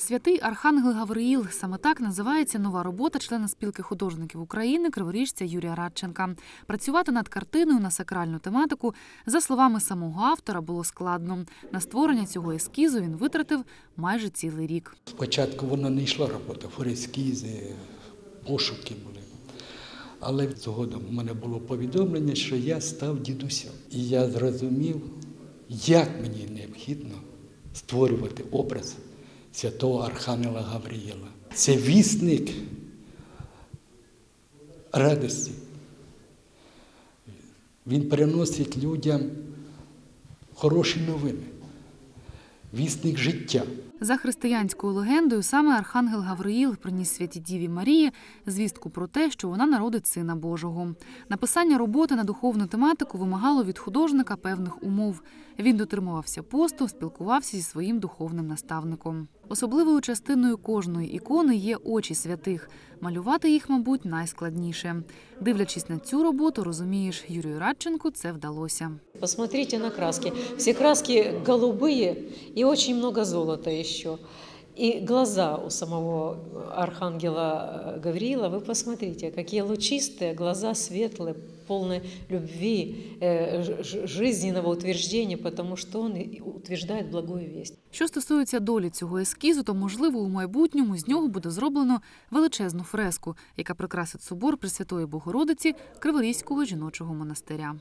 Святий Архангел Гавриїл саме так називається нова робота члена спілки художників України криворіжця Юрія Радченка. Працювати над картиною на сакральну тематику, за словами самого автора, було складно. На створення цього ескізу він витратив майже цілий рік. Спочатку вона не йшла робота, форескізи, пошуки були. Але згодом у мене було повідомлення, що я став дідусем. І я зрозумів, як мені необхідно створювати образ святого Архангела Гавриїла. Це вісник радості. Він приносить людям хороші новини, вісник життя. За християнською легендою, саме Архангел Гавриїл приніс святій Діві Марії звістку про те, що вона народить сина Божого. Написання роботи на духовну тематику вимагало від художника певних умов. Він дотримувався посту, спілкувався зі своїм духовним наставником. Особливою частиною кожної ікони є очі святих. Малювати їх, мабуть, найскладніше. Дивлячись на цю роботу, розумієш, Юрію Радченку це вдалося. Посмотрите на краски. Всі краски голубые і дуже много золота еще. И глаза у самого архангела э, Гавриила, вы посмотрите, какие лучистые, глаза светлые, полные любви, э, ж- ж- жизненного утверждения, потому что он и утверждает благую весть. Що стосується долі цього ескізу, то можливо у майбутньому з нього буде зроблено величезну фреску, яка прикрасить собор Пресвятої Богородиці Криворізького жіночого монастиря.